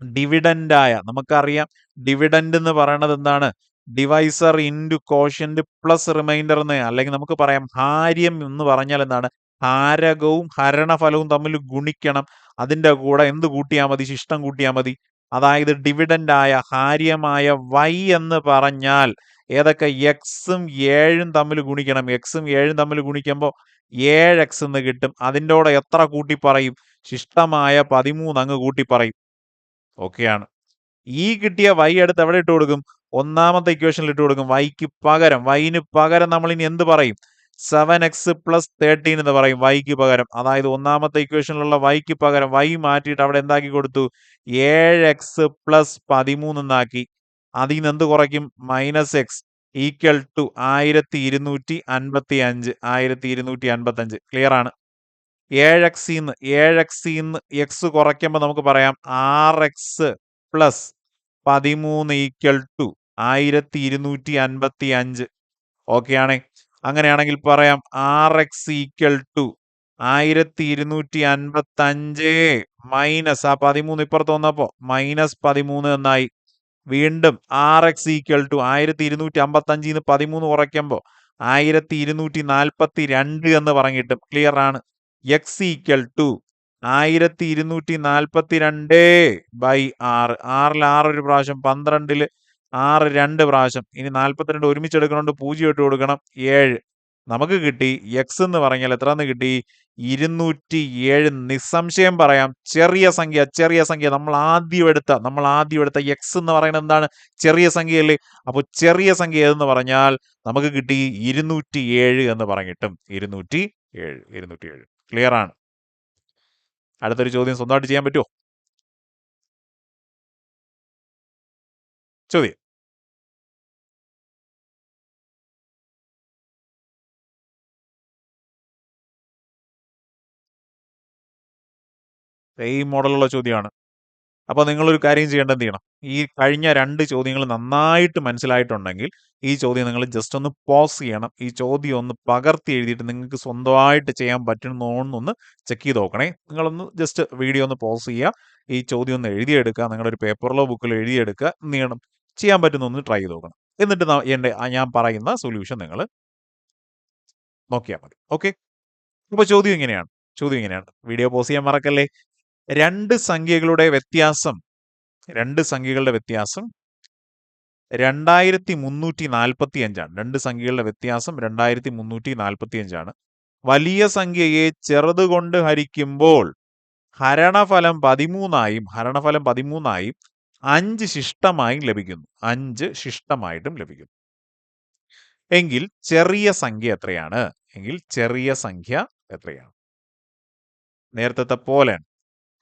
ഡിവിഡൻഡായ നമുക്കറിയാം. ഡിവിഡൻഡ് എന്ന് പറയണത് എന്താണ്? Divisor into quotient plus remainder എന്ന് അല്ലെങ്കിൽ നമുക്ക് പറയാം ഹാര്യം എന്ന് പറഞ്ഞാൽ എന്താണ്? ഹാരകവും ഹരണഫലവും തമ്മിൽ ഗുണിക്കണം. അതിന്റെ കൂടെ എന്ത് കൂട്ടിയാൽ മതി? ശിഷ്ടം കൂട്ടിയാൽ മതി. അതായത് ഡിവിഡന്റായ ഹാര്യമായ വൈ എന്ന് പറഞ്ഞാൽ ഏതൊക്കെ? എക്സും ഏഴും തമ്മിൽ ഗുണിക്കണം. എക്സും ഏഴും തമ്മിൽ ഗുണിക്കുമ്പോൾ ഏഴ് എക്സ് എന്ന് കിട്ടും. അതിന്റെ കൂടെ എത്ര കൂട്ടി പറയും ശിഷ്ടമായ പതിമൂന്ന് അങ്ങ് കൂട്ടി പറയും ഓക്കെയാണ് ഈ കിട്ടിയ വൈ എടുത്ത് എവിടെ ഇട്ട് കൊടുക്കും? ഒന്നാമത്തെ ഇക്വേഷനിൽ ഇട്ട് കൊടുക്കും. വൈക്ക് പകരം. വൈന് പകരം നമ്മൾ ഇനി എന്ത് പറയും? സെവൻ എക്സ് പ്ലസ് തേർട്ടീൻ എന്ന് പറയും വൈക്ക് പകരം. അതായത് ഒന്നാമത്തെ ഇക്വേഷനിലുള്ള വൈക്ക് പകരം വൈ മാറ്റിയിട്ട് അവിടെ എന്താക്കി കൊടുത്തു? ഏഴ് എക്സ് പ്ലസ് പതിമൂന്ന് എന്നാക്കി. അതിൽ നിന്ന് എന്ത് കുറയ്ക്കും? മൈനസ് എക്സ് ഈക്വൽ ടു ആയിരത്തി ഇരുന്നൂറ്റി അൻപത്തി അഞ്ച് ആയിരത്തി ഇരുന്നൂറ്റി അൻപത്തി അഞ്ച് ക്ലിയർ ആണ് ഏഴ് എക്സിന്ന് ഏഴ് എക്സിന്ന് എക്സ് കുറയ്ക്കുമ്പോൾ നമുക്ക് പറയാം ആറ് എക്സ് പ്ലസ് പതിമൂന്ന് ഈക്വൽ ടു ആയിരത്തി ഇരുന്നൂറ്റി അൻപത്തി അഞ്ച് ഓക്കെ ആണേ? അങ്ങനെയാണെങ്കിൽ പറയാം ആർ എക്സ് ഈക്വൽ ടു ആയിരത്തി ഇരുന്നൂറ്റി അൻപത്തി അഞ്ച് മൈനസ് ആ പതിമൂന്ന് ഇപ്പുറത്ത് വന്നപ്പോ മൈനസ് പതിമൂന്ന് എന്നായി. വീണ്ടും ആർ എക്സ് ഈക്വൽ ടു ആയിരത്തി ഇരുന്നൂറ്റി അമ്പത്തി അഞ്ചിൽ നിന്ന് പതിമൂന്ന് കുറയ്ക്കുമ്പോൾ ആയിരത്തി ഇരുന്നൂറ്റി നാൽപ്പത്തി രണ്ട് എന്ന് പറഞ്ഞിട്ടും ക്ലിയർ ആണ്. എക്സ് ഈക്വൽ ടു ആയിരത്തി ഇരുന്നൂറ്റി നാൽപ്പത്തി രണ്ട് ബൈ ആറ് ആറിൽ ആറ് ഒരു പ്രാവശ്യം പന്ത്രണ്ടിൽ ആറ് രണ്ട് പ്രാവശ്യം. ഇനി നാൽപ്പത്തിരണ്ട് ഒരുമിച്ച് എടുക്കണോണ്ട് പൂജ്യം ഇട്ട് കൊടുക്കണം. ഏഴ്. നമുക്ക് കിട്ടി എക്സ് എന്ന് പറഞ്ഞാൽ എത്ര എന്ന് കിട്ടി? ഇരുന്നൂറ്റി ഏഴ് നിസ്സംശയം പറയാം. ചെറിയ സംഖ്യ ചെറിയ സംഖ്യ. നമ്മൾ ആദ്യം എടുത്ത നമ്മൾ ആദ്യം എടുത്ത എക്സ് എന്ന് പറയുന്നത് എന്താണ്? ചെറിയ സംഖ്യയല്ലേ? അപ്പോൾ ചെറിയ സംഖ്യ ഏതെന്ന് പറഞ്ഞാൽ നമുക്ക് കിട്ടി ഇരുന്നൂറ്റി ഏഴ് എന്ന് പറഞ്ഞിട്ടും ഇരുന്നൂറ്റി ഏഴ് ഇരുന്നൂറ്റി ഏഴ് ക്ലിയർ ആണ്. അടുത്തൊരു ചോദ്യം സ്വന്തമായിട്ട് ചെയ്യാൻ പറ്റുമോ ചോദ്യം. സെയിം മോഡലുള്ള ചോദ്യമാണ്. അപ്പോൾ നിങ്ങളൊരു കാര്യം ചെയ്യേണ്ടത് ചെയ്യണം? ഈ കഴിഞ്ഞ രണ്ട് ചോദ്യങ്ങൾ നന്നായിട്ട് മനസ്സിലായിട്ടുണ്ടെങ്കിൽ ഈ ചോദ്യം നിങ്ങൾ ജസ്റ്റ് ഒന്ന് പോസ് ചെയ്യണം. ഈ ചോദ്യം ഒന്ന് പകർത്തി എഴുതിയിട്ട് നിങ്ങൾക്ക് സ്വന്തമായിട്ട് ചെയ്യാൻ പറ്റുന്നോന്നൊന്ന് ചെക്ക് ചെയ്ത് നോക്കണേ. നിങ്ങളൊന്ന് ജസ്റ്റ് വീഡിയോ ഒന്ന് പോസ് ചെയ്യുക. ഈ ചോദ്യം ഒന്ന് എഴുതിയെടുക്കുക. നിങ്ങളുടെ ഒരു പേപ്പറിലോ ബുക്കിലോ എഴുതിയെടുക്കുക. എന്ത് ചെയ്യണം? ചെയ്യാൻ പറ്റുന്ന ഒന്ന് ട്രൈ ചെയ്ത് നോക്കണം. എന്നിട്ട് എന്റെ ഞാൻ പറയുന്ന സൊല്യൂഷൻ നിങ്ങൾ നോക്കിയാൽ മതി. ഓക്കെ അപ്പോൾ ചോദ്യം ഇങ്ങനെയാണ്. ചോദ്യം ഇങ്ങനെയാണ്. വീഡിയോ പോസ് ചെയ്യാൻ മറക്കല്ലേ? രണ്ട് സംഖ്യകളുടെ വ്യത്യാസം രണ്ട് സംഖ്യകളുടെ വ്യത്യാസം രണ്ടായിരത്തി മുന്നൂറ്റി നാൽപ്പത്തി അഞ്ചാണ് രണ്ട് സംഖ്യകളുടെ വ്യത്യാസം രണ്ടായിരത്തി മുന്നൂറ്റി നാൽപ്പത്തി അഞ്ചാണ് വലിയ സംഖ്യയെ ചെറുതുകൊണ്ട് ഹരിക്കുമ്പോൾ ഹരണഫലം പതിമൂന്നായും ഹരണഫലം പതിമൂന്നായും അഞ്ച് ശിഷ്ടമായും ലഭിക്കുന്നു. അഞ്ച് ശിഷ്ടമായിട്ടും ലഭിക്കുന്നു. എങ്കിൽ ചെറിയ സംഖ്യ എത്രയാണ്? എങ്കിൽ ചെറിയ സംഖ്യ എത്രയാണ്? നേരത്തെ പോലെയാണ്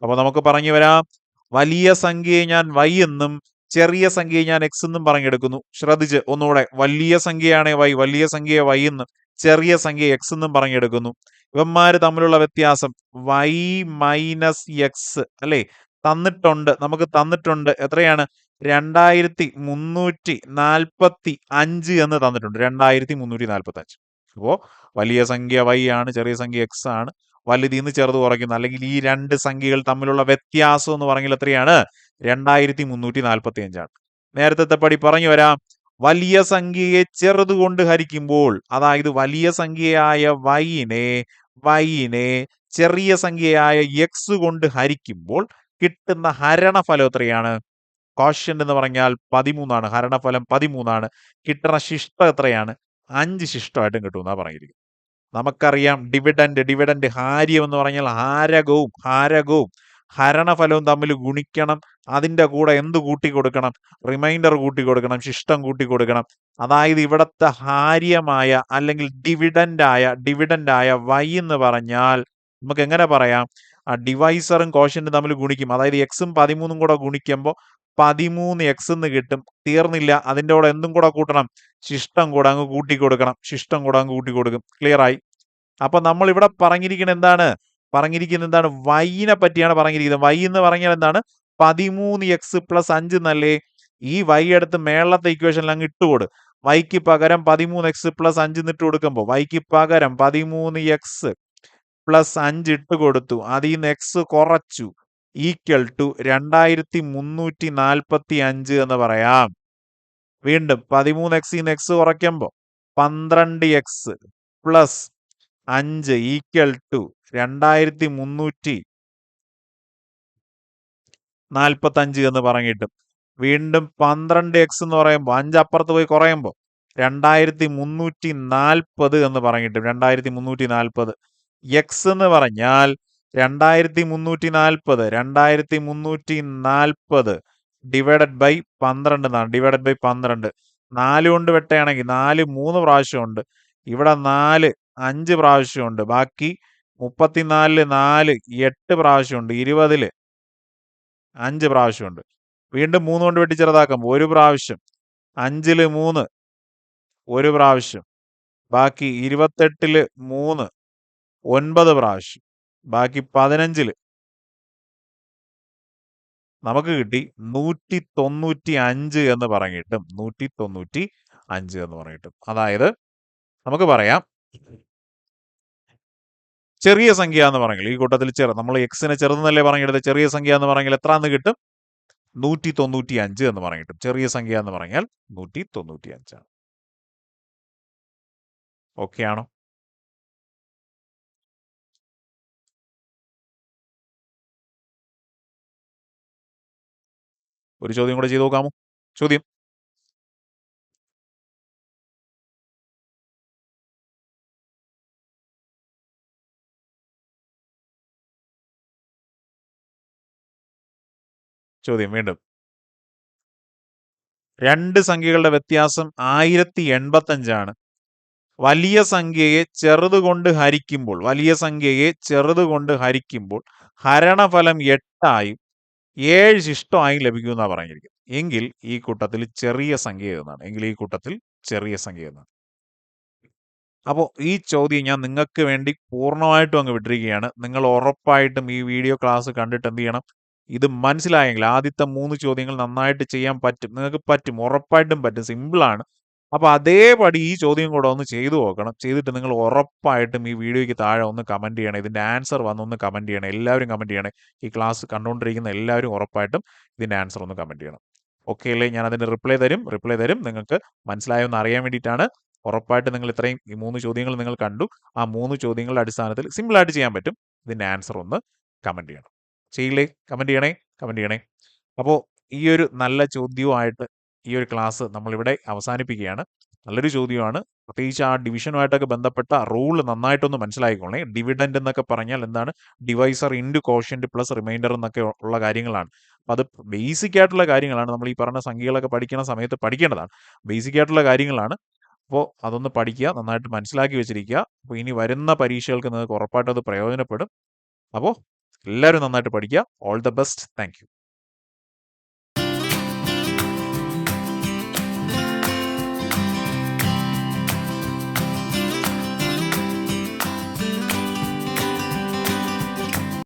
അപ്പൊ നമുക്ക് പറഞ്ഞു വരാം. വലിയ സംഖ്യയെ ഞാൻ വൈ എന്നും ചെറിയ സംഖ്യയെ ഞാൻ എക്സ് എന്നും പറഞ്ഞെടുക്കുന്നു. ശ്രദ്ധിച്ച് ഒന്നുകൂടെ. വലിയ സംഖ്യയാണ് വൈ വലിയ സംഖ്യയെ വൈ എന്നും ചെറിയ സംഖ്യ എക്സ് എന്നും പറഞ്ഞെടുക്കുന്നു. ഇവന്മാര് തമ്മിലുള്ള വ്യത്യാസം വൈ മൈനസ് എക്സ് അല്ലെ? തന്നിട്ടുണ്ട് നമുക്ക് തന്നിട്ടുണ്ട്. എത്രയാണ്? രണ്ടായിരത്തി മുന്നൂറ്റി നാൽപ്പത്തി അഞ്ച് എന്ന് തന്നിട്ടുണ്ട്. രണ്ടായിരത്തി മുന്നൂറ്റി നാൽപ്പത്തി അഞ്ച് അപ്പോ വലിയ സംഖ്യ വൈ ആണ് ചെറിയ സംഖ്യ എക്സ് ആണ്. വലുതിൽ നിന്ന് ചെറുത് കുറയ്ക്കുന്നു. അല്ലെങ്കിൽ ഈ രണ്ട് സംഖ്യകൾ തമ്മിലുള്ള വ്യത്യാസം എന്ന് പറഞ്ഞാൽ എത്രയാണ്? രണ്ടായിരത്തി മുന്നൂറ്റി നാൽപ്പത്തി അഞ്ചാണ് നേരത്തെ പടി പറഞ്ഞു വരാം. വലിയ സംഖ്യയെ ചെറുത് കൊണ്ട് ഹരിക്കുമ്പോൾ അതായത് വലിയ സംഖ്യയായ വൈനെ വൈനെ ചെറിയ സംഖ്യയായ എക്സ് കൊണ്ട് ഹരിക്കുമ്പോൾ കിട്ടുന്ന ഹരണഫലം എത്രയാണ്? കോഷ്യന്റ് എന്ന് പറഞ്ഞാൽ പതിമൂന്നാണ്. ഹരണഫലം പതിമൂന്നാണ്. കിട്ടുന്ന ശിഷ്ടം എത്രയാണ്? അഞ്ച് ശിഷ്ടമായിട്ടും കിട്ടുമെന്നാണ് പറഞ്ഞിരിക്കുന്നത്. നമുക്കറിയാം ഡിവിഡൻഡ് ഡിവിഡൻഡ് ഹാര്യം എന്ന് പറഞ്ഞാൽ ഹാരകവും ഹാരകവും ഹരണഫലവും തമ്മിൽ ഗുണിക്കണം. അതിന്റെ കൂടെ എന്ത് കൂട്ടി കൊടുക്കണം റിമൈൻഡർ കൂട്ടി കൊടുക്കണം ശിഷ്ടം കൂട്ടി കൊടുക്കണം അതായത് ഇവിടത്തെ ഹാര്യമായ അല്ലെങ്കിൽ ഡിവിഡന്റ് ആയ വൈ എന്ന് പറഞ്ഞാൽ നമുക്ക് എങ്ങനെ പറയാം? ആ ഡിവൈസറും കോഷ്യന്റും തമ്മിൽ ഗുണിക്കും. അതായത് എക്സും പതിമൂന്നും കൂടെ ഗുണിക്കുമ്പോൾ പതിമൂന്ന് എക്സ് എന്ന് കിട്ടും. തീർന്നില്ല. അതിന്റെ കൂടെ എന്തും കൂടെ കൂട്ടണം. ശിഷ്ടം കൂടെ അങ്ങ് കൂട്ടി കൊടുക്കണം. ശിഷ്ടം കൂടെ അങ്ങ് കൂട്ടി കൊടുക്കും. ക്ലിയർ ആയി? അപ്പൊ നമ്മൾ ഇവിടെ പറഞ്ഞിരിക്കുന്നത് എന്താണ്? പറഞ്ഞിരിക്കുന്നത് എന്താണ്? വൈനെ പറ്റിയാണ് പറഞ്ഞിരിക്കുന്നത്. വൈ എന്ന് പറഞ്ഞാൽ എന്താണ്? പതിമൂന്ന് എക്സ് പ്ലസ് അഞ്ച് എന്നല്ലേ? ഈ വൈ എടുത്ത് മേളത്തെ ഇക്വേഷനിൽ അങ്ങ് ഇട്ടുകൊടു വൈക്ക് പകരം പതിമൂന്ന് എക്സ് പ്ലസ് അഞ്ച് എന്നിട്ട് കൊടുക്കുമ്പോൾ വൈക്ക് പകരം പതിമൂന്ന് എക്സ് പ്ലസ് അഞ്ച് ഇട്ട് കൊടുത്തു. അതിൽ നിന്ന് എക്സ് കുറച്ചു. ഈക്വൽ ടു രണ്ടായിരത്തി മുന്നൂറ്റി നാൽപ്പത്തി അഞ്ച് എന്ന് പറയാം. വീണ്ടും പതിമൂന്ന് എക്സ് നിന്ന് എക്സ് കുറയ്ക്കുമ്പോൾ പന്ത്രണ്ട് എക്സ് പ്ലസ് അഞ്ച് ഈക്വൽ ടു രണ്ടായിരത്തി മുന്നൂറ്റി നാൽപ്പത്തഞ്ച് എന്ന് പറഞ്ഞിട്ടും വീണ്ടും പന്ത്രണ്ട് എക്സ് എന്ന് പറയുമ്പോൾ അഞ്ച് അപ്പുറത്ത് പോയി കുറയുമ്പോൾ രണ്ടായിരത്തി മുന്നൂറ്റി നാൽപ്പത് എന്ന് പറഞ്ഞിട്ടും രണ്ടായിരത്തി മുന്നൂറ്റി നാൽപ്പത് എക്സ് എന്ന് പറഞ്ഞാൽ രണ്ടായിരത്തി മുന്നൂറ്റി നാൽപ്പത് രണ്ടായിരത്തി മുന്നൂറ്റി നാൽപ്പത് ഡിവൈഡഡ് ബൈ പന്ത്രണ്ട് എന്നാണ്. ഡിവൈഡഡ് ബൈ പന്ത്രണ്ട്. നാല് കൊണ്ട് വെട്ടുകയാണെങ്കിൽ നാല് മൂന്ന് പ്രാവശ്യമുണ്ട്. ഇവിടെ നാല് അഞ്ച് പ്രാവശ്യമുണ്ട്. ബാക്കി മുപ്പത്തിനാലിൽ നാല് എട്ട് പ്രാവശ്യമുണ്ട്. ഇരുപതിൽ അഞ്ച് പ്രാവശ്യമുണ്ട്. വീണ്ടും മൂന്ന് കൊണ്ട് വെട്ടി ചെറുതാക്കുമ്പോൾ ഒരു പ്രാവശ്യം. അഞ്ചിൽ മൂന്ന് ഒരു പ്രാവശ്യം. ബാക്കി ഇരുപത്തെട്ടിൽ മൂന്ന് ഒൻപത് പ്രാവശ്യം. ബാക്കി പതിനഞ്ചിൽ. നമുക്ക് കിട്ടി നൂറ്റി തൊണ്ണൂറ്റി അഞ്ച് എന്ന് പറഞ്ഞിട്ടും നൂറ്റി തൊണ്ണൂറ്റി അഞ്ച് എന്ന് പറഞ്ഞിട്ടും. അതായത് നമുക്ക് പറയാം ചെറിയ സംഖ്യ എന്ന് പറഞ്ഞാൽ ഈ കൂട്ടത്തിൽ ചെറു നമ്മൾ എക്സിനെ ചെറുതെന്നല്ലേ പറഞ്ഞെടുത്ത് ചെറിയ സംഖ്യ എന്ന് പറഞ്ഞാൽ എത്ര എന്ന് കിട്ടും? നൂറ്റി തൊണ്ണൂറ്റി അഞ്ച് എന്ന് പറഞ്ഞിട്ടും. ചെറിയ സംഖ്യ എന്ന് പറഞ്ഞാൽ നൂറ്റി തൊണ്ണൂറ്റി അഞ്ചാണ് ഓക്കെ ആണോ ഒരു ചോദ്യം കൂടെ ചെയ്തു നോക്കാമോ? ചോദ്യം. ചോദ്യം വീണ്ടും. രണ്ട് സംഖ്യകളുടെ വ്യത്യാസം ആയിരത്തി എൺപത്തഞ്ചാണ് വലിയ സംഖ്യയെ ചെറുതുകൊണ്ട് ഹരിക്കുമ്പോൾ വലിയ സംഖ്യയെ ചെറുതുകൊണ്ട് ഹരിക്കുമ്പോൾ ഹരണഫലം എട്ടായും ഏഴ് ശിഷ്ടമായും ലഭിക്കുമെന്നാണ് പറഞ്ഞിരിക്കുന്നത്. എങ്കിൽ ഈ കൂട്ടത്തിൽ ചെറിയ സംഖ്യ എന്നാണ്. എങ്കിൽ ഈ കൂട്ടത്തിൽ ചെറിയ സംഖ്യ എന്നാണ്. അപ്പോൾ ഈ ചോദ്യം ഞാൻ നിങ്ങൾക്ക് വേണ്ടി പൂർണമായിട്ടും അങ്ങ് വിട്ടിരിക്കുകയാണ്. നിങ്ങൾ ഉറപ്പായിട്ടും ഈ വീഡിയോ ക്ലാസ് കണ്ടിട്ട് എന്ത് ചെയ്യണം? ഇത് മനസ്സിലായെങ്കിൽ ആദ്യത്തെ മൂന്ന് ചോദ്യങ്ങൾ നന്നായിട്ട് ചെയ്യാൻ പറ്റും. നിങ്ങൾക്ക് പറ്റും. ഉറപ്പായിട്ടും പറ്റും. സിമ്പിളാണ്. അപ്പോൾ അതേപടി ഈ ചോദ്യം കൂടെ ഒന്ന് ചെയ്തു നോക്കണം. ചെയ്തിട്ട് നിങ്ങൾ ഉറപ്പായിട്ടും ഈ വീഡിയോയ്ക്ക് താഴെ ഒന്ന് കമന്റ് ചെയ്യണം. ഇതിന്റെ ആൻസർ വന്നൊന്ന് കമന്റ് ചെയ്യണം. എല്ലാവരും കമന്റ് ചെയ്യണേ. ഈ ക്ലാസ് കണ്ടുകൊണ്ടിരിക്കുന്ന എല്ലാവരും ഉറപ്പായിട്ടും ഇതിന്റെ ആൻസർ ഒന്ന് കമന്റ് ചെയ്യണം. ഓക്കെ അല്ലേ? ഞാൻ അതിന്റെ റിപ്ലൈ തരും. റിപ്ലൈ തരും. നിങ്ങൾക്ക് മനസ്സിലായെന്ന് അറിയാൻ വേണ്ടിയിട്ടാണ്. ഉറപ്പായിട്ട് നിങ്ങൾ ഇത്രയും ഈ മൂന്ന് ചോദ്യങ്ങൾ നിങ്ങൾ കണ്ടു. ആ മൂന്ന് ചോദ്യങ്ങളുടെ അടിസ്ഥാനത്തിൽ സിമ്പിളായിട്ട് ചെയ്യാൻ പറ്റും. ഇതിന്റെ ആൻസർ ഒന്ന് കമന്റ് ചെയ്യണം. ചെയ്യില്ലേ? കമന്റ് ചെയ്യണേ? കമന്റ് ചെയ്യണേ? അപ്പോൾ ഈ ഒരു നല്ല ചോദ്യവുമായിട്ട് ഈ ഒരു ക്ലാസ് നമ്മളിവിടെ അവസാനിപ്പിക്കുകയാണ്. നല്ലൊരു ചോദ്യമാണ്. പ്രത്യേകിച്ച് ആ ഡിവിഷനുമായിട്ടൊക്കെ ബന്ധപ്പെട്ട റൂൾ നന്നായിട്ടൊന്ന് മനസ്സിലായിക്കോളേ ഡിവിഡൻഡ് എന്നൊക്കെ പറഞ്ഞാൽ എന്താണ്? Divisor into quotient plus remainder എന്നൊക്കെ ഉള്ള കാര്യങ്ങളാണ്. അപ്പോൾ അത് ബേസിക് ആയിട്ടുള്ള കാര്യങ്ങളാണ്. നമ്മൾ ഈ പറഞ്ഞ സംഖ്യകളൊക്കെ പഠിക്കുന്ന സമയത്ത് പഠിക്കേണ്ടതാണ്. ബേസിക് ആയിട്ടുള്ള കാര്യങ്ങളാണ്. അപ്പോൾ അതൊന്ന് പഠിക്കുക നന്നായിട്ട് മനസ്സിലാക്കി വെച്ചിരിക്കുക. അപ്പോൾ ഇനി വരുന്ന പരീക്ഷകൾക്ക് നിങ്ങൾക്ക് ഉറപ്പായിട്ടും അത് പ്രയോജനപ്പെടും. അപ്പോൾ എല്ലാവരും നന്നായിട്ട് പഠിക്കുക. All the best. താങ്ക്